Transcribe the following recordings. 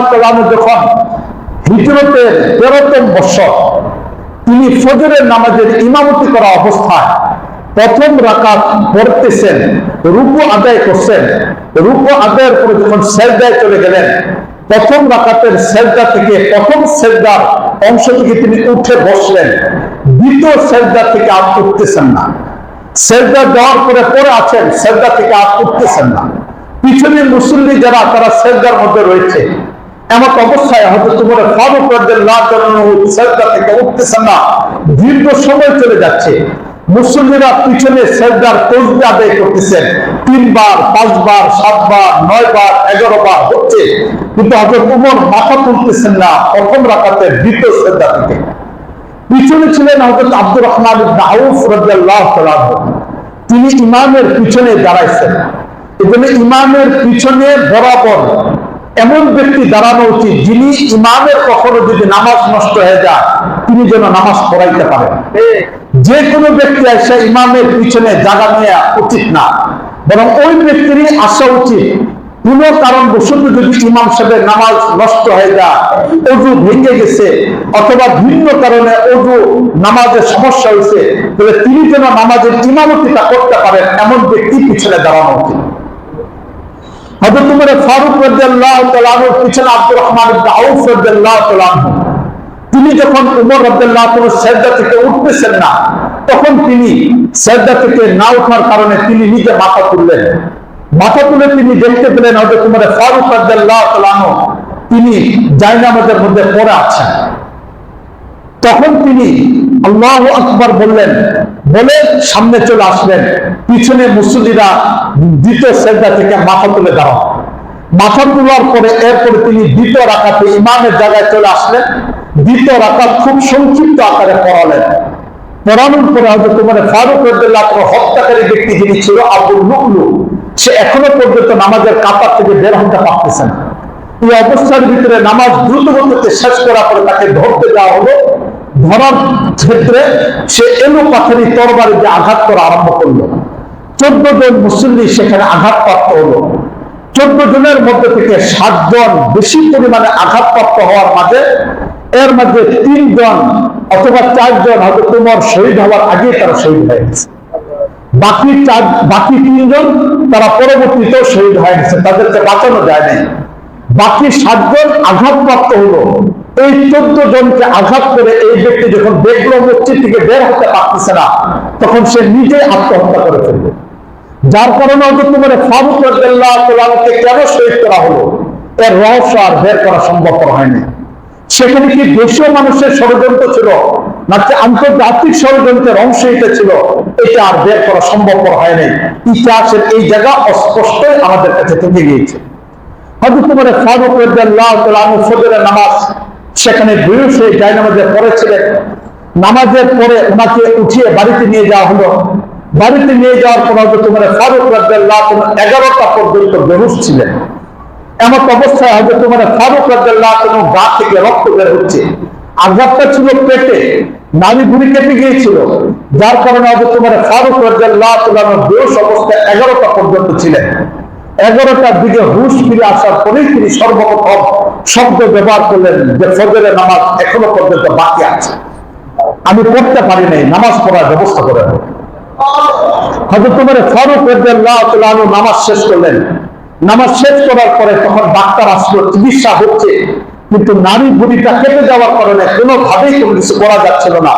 তাআলা যখন হিজরতের তেরোতম বছর তিনি ফজরের নামাজের ইমামতি করা অবস্থায় প্রথম রাকাত পড়তেছেন আদায় করছেন। আদায়ের পরে যখন চলে গেলেন, প্রথম রাকাতের থেকে প্রথম অংশ থেকে তিনি উঠে বসলেন। দ্বিতীয় সেজদা থেকে আর উঠতেছেন না। সেজদা দেওয়ার পরে পড়ে আছেন, সেজদা থেকে আর উঠতেছেন না। পিছনে মুসল্লি যারা, তারা সেজদার মধ্যে রয়েছে। এমন অবস্থায় হয়তো তোমার ফারুক রাদিয়াল্লাহু তাআলা সেজদা থেকে উঠতেছেন না। দীর্ঘ সময় চলে যাচ্ছে। মুসল্লিরা পিছনে সেজদার তসবি আদায় করতেছেন। তিনবার, পাঁচবার, সাতবার, নয়বার এগারো বার হচ্ছে। কিন্তু হয়তো তোমার মাথা তুলতেছেন না প্রথম রাখাতের দ্বিতীয় সেজদা থেকে। পিছনে ছিলেন হযরত আব্দুর রহমান ইবনে তিনি ইমামের পিছনে দাঁড়াইছেন। এজন্য ইমামের পিছনে বরাবর এমন ব্যক্তি দাঁড়ানো উচিত যিনি ইমামের কখনো যদি নামাজ নষ্ট হয়ে যায়, তিনি যেন নামাজ পড়াইতে পারেন যে কোনো ব্যক্তি আসে ইমামের পিছনে জায়গা নেওয়া উচিত না। বরং ওই ব্যক্তিরই আসা উচিত। কোন কারণ বশত যদি ইমাম সাহেবের নামাজ নষ্ট হয়ে যায়, অজু ভেঙে গেছে, অথবা ভিন্ন কারণে অজু, নামাজের সমস্যা হয়েছে, তাহলে তিনি যেন নামাজের ইমামতিটা করতে পারেন, এমন ব্যক্তি পিছনে দাঁড়ানো উচিত। ফারুক পিছনে তিনি যখন উমর রাদিয়াল্লাহু তাআলা সেজদা থেকে উঠতেছেন না, তখন তিনি সেজদা থেকে না ওঠার কারণে তিনি নিজে মাথা তুললেন। মাথা তুলে তিনি দেখতে পেলেন হয়তো তোমার ফারুক রাদিয়াল্লাহু তিনি জায়নামাজের মধ্যে পড়ে আছেন। তখন তিনি আল্লাহ আকবর বললেন, বলে সামনে চলে আসলেন। পিছনে মুসল্লিরা দ্বিতীয় সেজদা থেকে মাথা তুলে দাঁড়ান। মাথা তোলার পরে এরপরে তিনি দ্বিতীয় রাখাতে ইমামের জায়গায় চলে আসলেন। দ্বিতীয় রাখাত খুব সংক্ষিপ্ত আকারে পড়ালেন। পড়ানোর পরে হয়তো তোমার ফারুক রদুল্লাহ হত্যাকারী ব্যক্তি যিনি ছিল আবুল লুকলু সে এখনও পর্যন্ত নামাজের কাতার থেকে বের হতে পারতেছে না। এই অবস্থার ভিতরে নামাজ দ্রুত গতিতে শেষ করার পরে তাকে ধরতে যাওয়া হলো। ধরার ক্ষেত্রে সে এলো পাথারি তরবারি দিয়ে আঘাত করা আরম্ভ করল। চোদ্দ জন মুসল্লি সেখানে আঘাতপ্রাপ্ত হলো। চোদ্দ জনের মধ্যে থেকে সাতজন বেশি পরিমাণে আঘাতপ্রাপ্ত হওয়ার মাঝে, এর মধ্যে তিনজন অথবা চারজন হয়তো তোমার শহীদ হওয়ার আগে তারা শহীদ হয়ে গেছে। বাকি চার, বাকি তিনজন তারা পরবর্তীতেও শহীদ হয়ে গেছে, তাদেরকে বাঁচানো যায় নাই। বাকি সাতজন আঘাতপ্রাপ্ত হলো। এই চোদ্দ জনকে আঘাত করে এই ব্যক্তি যখন দেখল মসজিদ থেকে বের হতে পারতেছে না, তখন সে নিজে আত্মহত্যা করে ফেলবে যার কারণে হয়তো তোমার ফারুক তাআলাকে কেন শহীদ করা হলো? এর রহস্য আর বের করা সম্ভবপর হয়নি। সেখানে কি দেশীয় মানুষের ষড়যন্ত্র ছিল, নাকি আন্তর্জাতিক ষড়যন্ত্রের অংশ এটা ছিল? এটা আর বের করা সম্ভবপর হয়নি। ইতিহাসের এই জায়গা অস্পষ্ট আমাদের কাছে থেকে গিয়েছে। হয়তো তোমার ফারুক তাআলা ফজরের নামাজ সেখানে বয়স হয়ে যায় নামাজে পড়েছিলেন নামাজের পরে ওনাকে উঠিয়ে বাড়িতে নিয়ে যাওয়া হলো। বাড়িতে নিয়ে যাওয়ার পর তোমার ফারুক রাদিয়াল্লাহু তাআলা এগারোটা পর্যন্ত বেহুশ ছিলেন। এমন অবস্থায় হয়তো তোমার ফারুক রাদিয়াল্লাহু তাআলা গা থেকে রক্ত বের হচ্ছে। আঘাতটা ছিল পেটে নারী ভুড়ি কেটে গিয়েছিল। যার কারণে হয়তো তোমার ফারুক রাদিয়াল্লাহু তাআলা বেহুশ অবস্থায় এগারোটা পর্যন্ত ছিলেন। এগারোটার দিকে হুশ ফিরে আসার পরেই তিনি সর্বপ্রথম শব্দ ব্যবহার করলেন যে ফজরের নামাজ এখনও পর্যন্ত বাকি আছে। আমি পড়তে পারি নাই, নামাজ পড়ার ব্যবস্থা করে হয়তো তোমার ফারুক নামাজ শেষ করলেন। নামাজ শেষ করার পরে তখন ডাক্তার আসলো, চিকিৎসা হচ্ছে, কিন্তু নারী বুড়িটা কেটে যাওয়ার কারণে কোনোভাবেই কোনো কিছু করা যাচ্ছিল না।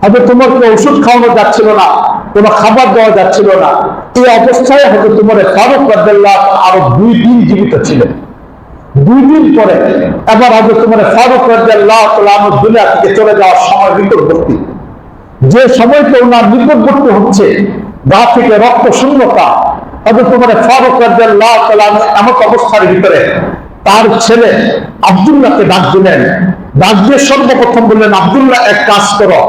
হয়তো তোমার কোনো ওষুধ খাওয়ানো যাচ্ছিল না, কোনো খাবার দেওয়া যাচ্ছিল না। এই অবস্থায় হয়তো তোমার ফারুক রাদিয়াল্লাহ আরও দুই দিন জীবিত ছিলেন। দুই দিন পরে এবার হয়তো তোমার ফারুক তাআলা দুনিয়া থেকে চলে যাওয়ার সময় নিকটবর্তী। যে সময়তে ওনার নিকটবর্তী হচ্ছে, গা থেকে রক্ত শূন্যতা হয়তো তোমার ফারুক তাআলা এমন অবস্থার ভিতরে তার ছেলে আব্দুল্লাহকে ডাক দিলেন। ডাক দিয়ে সর্বপ্রথম বললেন, আব্দুল্লাহ, এক কাজ করো।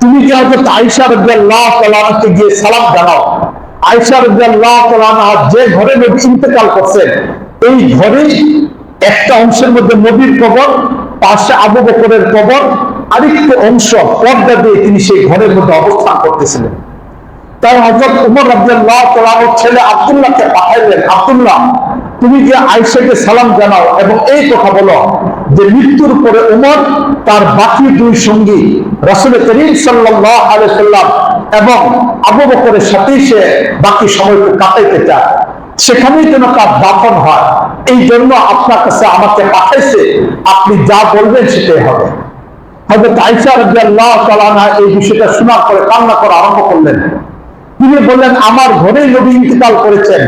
তুমি কি হয়তো আইসা রাদিয়াল্লাহ তাআলাকে গিয়ে সালাম জানাও। আইসা রাদিয়াল্লাহ তাআলা যে ঘরে নবী ইন্তেকাল করছেন, এই ঘরেই একটা অংশের মধ্যে নবীর কবর, পাশে আবু বকরের কবর, আরেকটু অংশ পর্দা দিয়ে তিনি সেই ঘরের মধ্যে অবস্থান করতেছিলেন। তাই হজরত উমর রাদিয়াল্লাহু তাআলার ছেলে আব্দুল্লাহকে পাঠাইলেন, আব্দুল্লাহ, তুমি গিয়ে আইসাকে সালাম জানাও এবং এই কথা বলো যে মৃত্যুর পরে উমর তার বাকি দুই সঙ্গী রাসুল করিম সাল্লাহ আলাইসাল্লাম এবং আবু বকরের সাথেই সে বাকি সময়কে কাটাইতে চায়। সেখানেই যেন তার দাফন হয়। এই জন্য আপনার কাছে আমাকে পাঠাইছে, আপনি যা বলবেন সেটাই হবে। হয়তো আইসা আনহা এই বিষয়টা শোনার পরে কান্না করা আরম্ভ করলেন। তিনি বললেন, আমার ঘরেই নবী ইন্তিকাল করেছেন।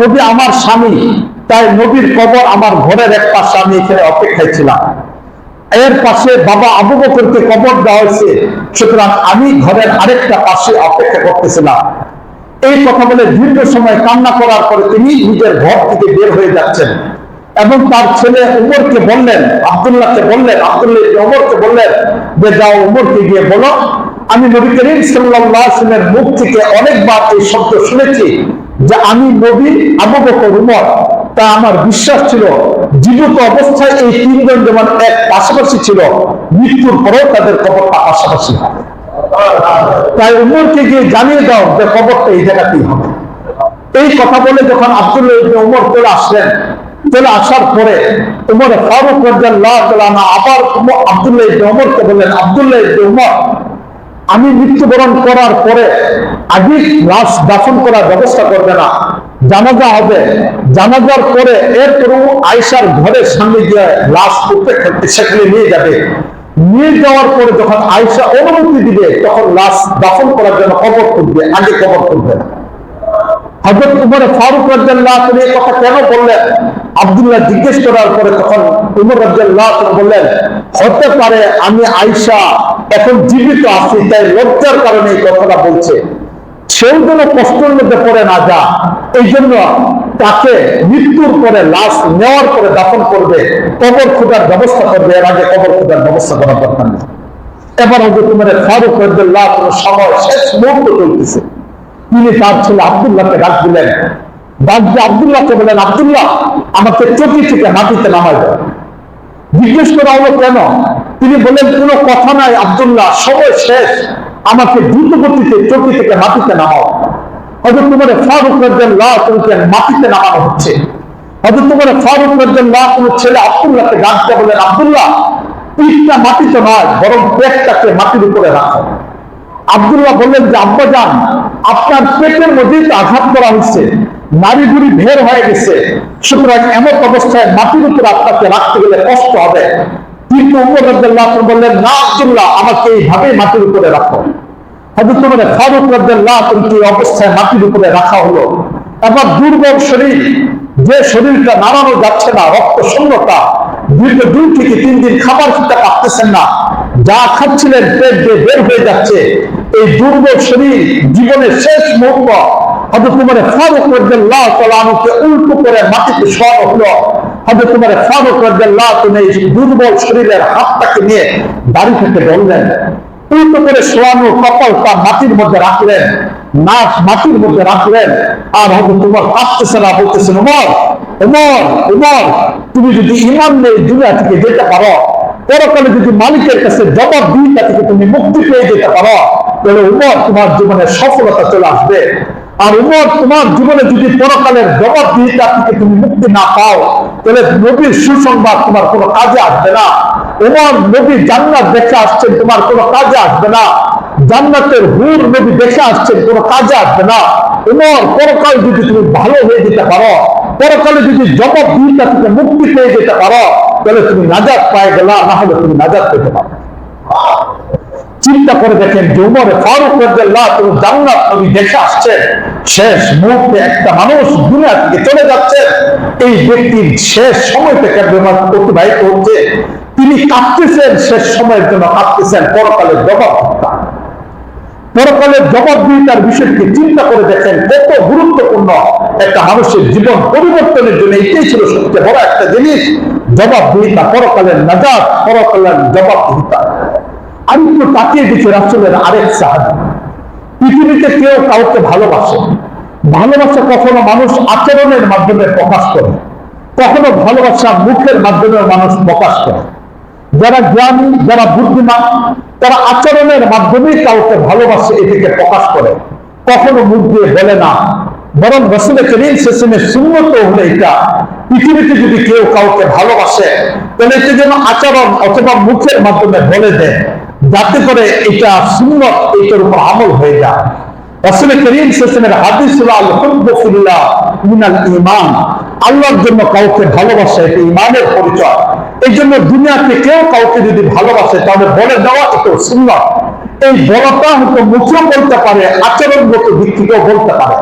নবী আমার স্বামী, তাই নবীর কবর আমার ঘরের এক পাশে আমি এখানে অপেক্ষায় ছিলাম। এর পাশে বাবা আবু বকরকে কবর দেওয়া হয়েছে, সুতরাং আমি ঘরের আরেকটা পাশে অপেক্ষা করতেছিলাম। এই কথা বলে দীর্ঘ সময় কান্না করার পরে তিনি নিজের ঘর থেকে বের হয়ে যাচ্ছেন। এবং তার ছেলে উমরকে বললেন, আব্দুল্লাহকে বললেন, আবদুল্লাহ উমরকে বললেন যে, যাও উমরকে গিয়ে বলো। আমি নবী করিম ওয়াসাল্লামের মুখ থেকে অনেকবার এই শব্দ শুনেছি যে, আমি নবী আবু উমর। তা আমার বিশ্বাস ছিল, জীবিত অবস্থায় এই তিনজন যেমন এক পাশাপাশি ছিল, মৃত্যুর পরেও তাদের কবরটা পাশাপাশি হবে তাই উমরকে গিয়ে জানিয়ে দাও যে কবরটা এই জায়গাতেই হবে। এই কথা বলে যখন আব্দুল্লাহ উমর চলে আসলেন, চলে আসার পরে উমর ফারুক আনহু আবার আব্দুল্লাহ ইবনে উমরকে বললেন, আব্দুল্লাহ ইবনে উমর, আমি মৃত্যুবরণ করার পরে আগে লাশ দাফন করার ব্যবস্থা করবে না। জানাজা হবে। জানাজার পরে এরপরেও আয়সার ঘরের সামনে গিয়ে লাশ উপেক্ষা সেখানে নিয়ে যাবে। নিয়ে যাওয়ার পরে যখন আয়সা অনুমতি দিবে, তখন লাশ দাফন করার জন্য কবর করবে আগে কবর করবে হজরত উমর ফারুক রাজ্জাল্লাহ তিনি এই কথা কেন বললেন? আব্দুল্লাহ জিজ্ঞেস করার পরে তখন উমর রাজ্জাল্লাহ বললেন, হতে পারে আমি আয়সা এখন জীবিত আছি, তাই লজ্জার কারণে এই কথাটা বলছে। সেও যেন কষ্টের মধ্যে পড়ে না যা এই জন্য তাকে মৃত্যুর পরে লাশ নেওয়ার পরে দাফন করবে, কবর খোঁজার ব্যবস্থা করবে, এর আগে কবর খোঁজার ব্যবস্থা করার দরকার নেই। এবার হজরত উমরের ফারুক রাজ্জাল্লাহ সময় শেষ মুহূর্ত চলতেছে। তিনি তার ছেলে আব্দুল্লাহকে ডাক দিলেন। ডাক দিয়ে আব্দুল্লাহকে বলেন আব্দুল্লাহ, আমাকে চকি থেকে মাটিতে নামাই দেয় জিজ্ঞেস করা হলো, কেন? তিনি বলেন কোনো কথা নাই আব্দুল্লাহ, সময় শেষ। আমাকে দ্রুত গতিতে চকি থেকে মাটিতে নামাও। হয়তো তোমার ফারুক রাজ্জাল্লাহ তোমাকে মাটিতে নামানো হচ্ছে। হয়তো তোমার ফারুক রাজ্জাল্লাহ কোনো ছেলে আব্দুল্লাহকে ডাক দিয়ে বলেন আব্দুল্লাহ, পিঠটা মাটিতে নয়, বরং পেটটাকে মাটির উপরে রাখো। আব্দুল্লাহ বললেন যে, আব্বা যান আপনার পেটের মধ্যেই তো আঘাত করা হচ্ছে নারী বুড়ি ভের হয়ে গেছে। সুতরাং এমন অবস্থায় মাটির উপর আপনাকে রাখতে গেলে কষ্ট হবে। কিন্তু বললেন, না আব্দুল্লাহ, আমাকে এইভাবে মাটির উপরে রাখো। মাটির উপরে রাখা হলো। এবার দুর্বল শরীর, যে শরীরটা যাচ্ছে না, রক্ত দুই থেকে তিন দিন খাবার না, যা খাচ্ছিলেন যাচ্ছে। এই দুর্বল শরীর জীবনের শেষ মুহূর্ত। ফারুক আনহুকে উল্টো করে মাটিতে শোয়ানো হলো। হয়তো তোমার ফারুক রাদিয়াল্লাহু তুমি দুর্বল শরীরের হাতটাকে নিয়ে বাড়ি থেকে বললেন উল্টো করে শোয়ানো কপালটা মাটির মধ্যে রাখলেন নাক মাটির মধ্যে রাখলেন, আর হয়তো তোমার কাঁপতেছে না বলতেছেন উমর উমর উমর, তুমি যদি ইমান নেই দুনিয়া থেকে যেতে পারো, পরকালে যদি মালিকের কাছে জবাব দিইটা থেকে তুমি মুক্তি পেয়ে যেতে পারো? তাহলে উমর তোমার জীবনে সফলতা চলে আসবে। আর উমর তোমার জীবনে যদি পরকালের জবাব দিইটা থেকে তুমি মুক্তি না পাও? তাহলে নবীর সুসংবাদ তোমার কোনো কাজে আসবে না। উমর নবী জান্নাত দেখে আসছেন, তোমার কোনো কাজে আসবে না। জান্নাতের হুর নবী দেখে আসছেন, কোনো কাজে আসবে না। উমর, পরকাল যদি তুমি ভালো হয়ে যেতে পারো, পরকালে যদি জবাব দুইটা থেকে মুক্তি পেয়ে যেতে পারো, তাহলে তুমি নাজাদ পায়ে গেলা, না হলে তুমি নাজাদ পেতে পারো। চিন্তা করে দেখেন যে উমরে ফারুক রাদিয়াল্লাহু তুমি জান্নাত নবী দেখে আসছেন। শেষ মুহূর্তে একটা মানুষ দুনিয়া থেকে চলে যাচ্ছে। এই ব্যক্তির শেষ সময়টাকে ব্যবহার অতিবাহিত হচ্ছে। তিনি কাঁদতেছেন শেষ সময়ের জন্য কাঁদতেছেন। পরকালের জবাব পরকালের জবাব দিয়ে তার বিষয়টিকে চিন্তা করে দেখেন কত গুরুত্বপূর্ণ একটা মানুষের জীবন পরিবর্তনের জন্য। এটাই ছিল সবচেয়ে বড় একটা জিনিস। জবাব দিহিতা পরকালের নাজাত, পরকালের জবাব দিহিতা আমি একটু তাকিয়ে দিচ্ছি রাসুলের আরেক সাহায্য পৃথিবীতে কেউ কাউকে ভালোবাসে। ভালোবাসা কখনো মানুষ আচরণের মাধ্যমে প্রকাশ করে। কখনো ভালোবাসা মুখের মাধ্যমে মানুষ প্রকাশ করে। যারা জ্ঞানী, যারা বুদ্ধিমান, তারা আচরণের মাধ্যমে কাউকে ভালোবাসে এটিকে প্রকাশ করে। কখনো মুখ দিয়ে বলে না। বরং রসুল করিম সেসনের শূন্যত হলো এটা পৃথিবীতে যদি কেউ কাউকে ভালোবাসে, তাহলে এটা যেন আচরণ অথবা মুখের মাধ্যমে বলে দেয়। যাতে করে এটা শূন্য এটার উপর আমল হয়ে যায়। রসুল করিম সেসনের হাদিস আল ঈমান আল্লাহর জন্য কাউকে ভালোবাসা, এটা ইমানের পরিচয়। এই জন্য দুনিয়াতে কেউ কাউকে যদি ভালোবাসে, তাহলে বলে দেওয়া এত সুন্দর। এই বলাটা হয়তো মুখেও বলতে পারে আচরণগত থেকেও বলতে পারে।